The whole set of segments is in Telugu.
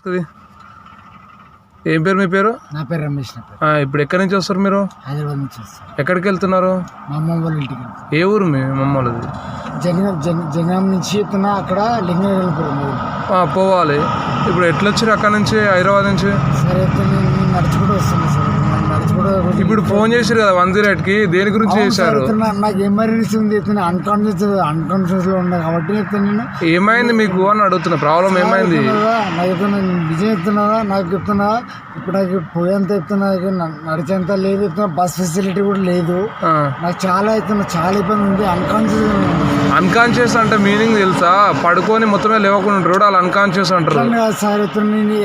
వస్తుంది. ఏం పేరు మీ పేరు? నా పేరు రమేష్ ఆ, ఇప్పుడు ఎక్కడి నుంచి వస్తారు మీరు? హైదరాబాద్ నుంచి వస్తాను ఎక్కడికి వెళ్తున్నారు? మా అమ్మ వాళ్ళ ఇంటికి. ఏ ఊరు మీ మమ్మల్ది జనగాం నుంచి ఎత్తున్నా అక్కడ పోవాలి. ఇప్పుడు ఎట్లా వచ్చారు అక్కడ నుంచి హైదరాబాద్ నుంచి? సరే అయితే నేను నేను నడుచుకుంటూ వస్తాను సార్. ఇప్పుడు ఫోన్ చేశారు కదా వన్ జీరో కి దేని గురించి చేశారు? నాకు ఎమర్జెన్సీ ఉంది అయితే అన్కాన్షియస్ అన్కాన్షియస్లో ఉన్నా కాబట్టి అయితే నేను. ఏమైంది మీకు అని అడుగుతున్నా ప్రాబ్లం ఏమైంది? నాకు చెప్తున్నా నిజం చెప్తున్నావా నాకు చెప్తున్నావా ఇప్పుడు నాకు పోయేంత చెప్తున్నా నడిచేంత లేదు చెప్తున్నా బస్ ఫెసిలిటీ కూడా లేదు. నాకు చాలా అవుతున్నా చాలా ఇబ్బంది ఉంది అన్కాన్షియస్ అన్కాన్షియస్ అంటే మీనింగ్ తెలుసా? పడుకొని మొత్తమే లేవకుండా ఉంటారు వాళ్ళు అన్కాన్షియస్ అంటారు. సార్ నేను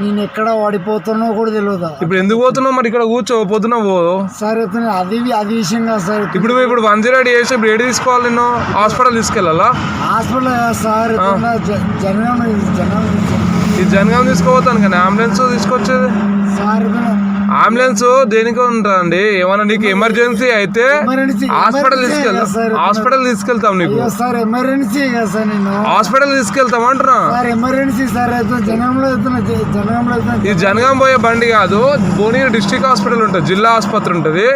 నేను ఎక్కడ వాడిపోతానో కూడా తెలియదు ఇప్పుడు ఎందుకు పోతున్నావు మరి ఇక్కడ కూర్చో పొద్దున పో. సార్ అది అది విషయం కాదు సార్ ఇప్పుడు ఇప్పుడు వన్ జీరో ఎయిట్ చేసి ఇప్పుడు ఏడు తీసుకోవాలి నేను హాస్పిటల్ తీసుకెళ్ళాలా? హాస్పిటల్ సార్ అయితే జ- జనం జనం ఈ జనగాం తీసుకోపోతాను కానీ అంబులెన్స్ తీసుకొచ్చేది? సార్ అంబులెన్స్ దేనికి ఉంటుందండి ఏమన్నా నీకు ఎమర్జెన్సీ. అయితే హాస్పిటల్ తీసుకెళ్తాం హాస్పిటల్ తీసుకెళ్తాం నీకు. సార్ ఎమర్జెన్సీ సార్ నేను హాస్పిటల్ తీసుకెళ్తాం అంటున్నా. సార్ ఎమర్జెన్సీ సార్ అయితే జనంలో జనంలో జనగాం పోయే బండి కాదు భువనగిరి డిస్ట్రిక్ట్ హాస్పిటల్ ఉంటుంది జిల్లా ఆసుపత్రి ఉంటుంది.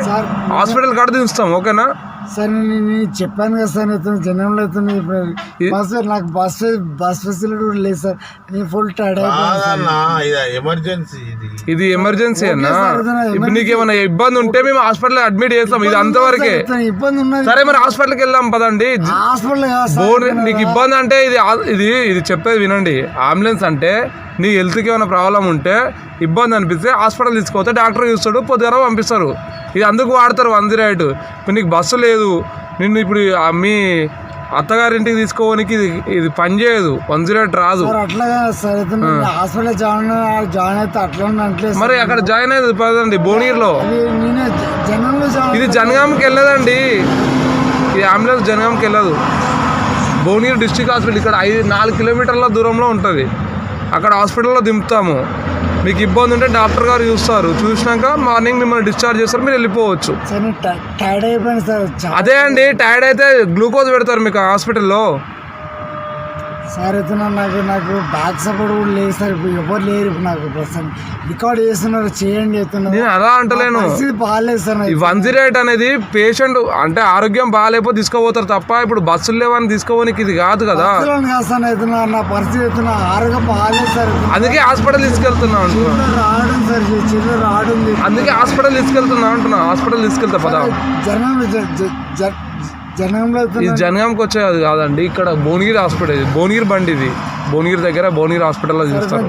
హాస్పిటల్ కాడ దించుతాం ఓకేనా? సార్ నేను చెప్పాను కదా సార్ అయితే జనంలో ఇప్పుడు బస్ నాకు బస్ బస్ ఫెసిలిటీ కూడా లేదు సార్. నేను ఫుల్ టైర్డ్ ఎమర్జెన్సీ ఇది. ఇది ఎమర్జెన్సీ అన్నా? ఇప్పుడు నీకు ఏమైనా ఇబ్బంది ఉంటే మేము హాస్పిటల్ అడ్మిట్ చేస్తాం ఇది అంతవరకే. ఇబ్బంది ఉన్నది. సరే మరి హాస్పిటల్కి వెళ్దాం పదండి. హాస్పిటల్ నీకు ఇబ్బంది అంటే ఇది ఇది ఇది చెప్పేది వినండి. అంబులెన్స్ అంటే నీ హెల్త్కి ఏమైనా ప్రాబ్లం ఉంటే ఇబ్బంది అనిపిస్తే హాస్పిటల్ తీసుకుపోతే డాక్టర్ చూస్తాడు పొద్దున పంపిస్తారు. ఇది అందుకు వాడతారు వన్ జీరో ఎయిట్ ఇప్పుడు నీకు బస్సు లేదు. నిన్ను ఇప్పుడు మీ అత్తగారింటికి తీసుకోవడానికి ఇది ఇది పని చేయదు. వన్ జీరో ఎయిట్ రాదు మరి అక్కడ జాయిన్ అయ్యేది పదండి భువనగిరిలో. ఇది జనగాంకి వెళ్ళదండి. ఈ అంబులెన్స్ జనగాంకి వెళ్ళదు. భువనగిరి డిస్ట్రిక్ట్ హాస్పిటల్ ఇక్కడ ఐదు నాలుగు కిలోమీటర్ల దూరంలో ఉంటుంది. అక్కడ హాస్పిటల్లో దింపుతాము. మీకు ఇబ్బంది ఉంటే డాక్టర్ గారు చూస్తారు. చూసినాక మార్నింగ్ మిమ్మల్ని డిశ్చార్జ్ చేస్తారు మీరు వెళ్ళిపోవచ్చు. అదే అండి టైర్డ్ అయితే గ్లూకోజ్ పెడతారు మీకు హాస్పిటల్లో. సార్ అయితే నాకు నాకు బ్యాక్ సపోర్ట్ కూడా లేదు సార్. ఇప్పుడు ఎవరు లేరు ఇప్పుడు నాకు ప్రస్తుతం. రికార్డ్ చేస్తున్నారు చేయండి చెప్తున్నారు నేను అలా అంటలేను. పరిస్థితి బాగాలేదు సార్ ఈ నాకు. వన్ జీరో ఎయిట్ అనేది పేషెంట్ అంటే ఆరోగ్యం బాగాలేకపోతే తీసుకోపోతారు తప్ప ఇప్పుడు బస్సులు లేవని తీసుకోపోనికి ఇది కాదు కదా. సార్ నా పరిస్థితి ఆరోగ్యం బాగాలేదు సార్. అందుకే హాస్పిటల్ తీసుకెళ్తున్నా అంటున్నా. రావడం సార్ చేతులు రావడం. అందుకే హాస్పిటల్ తీసుకెళ్తున్నా అంటున్నా. హాస్పిటల్ తీసుకెళ్తా పదా. జనం జ- ఇది జనగాంకి వచ్చేది కాదండి ఇక్కడ భువనగిరి హాస్పిటల్ భువనగిరి బండి ఇది. భువనగిరి దగ్గర భువనగిరి హాస్పిటల్లో చూస్తారు.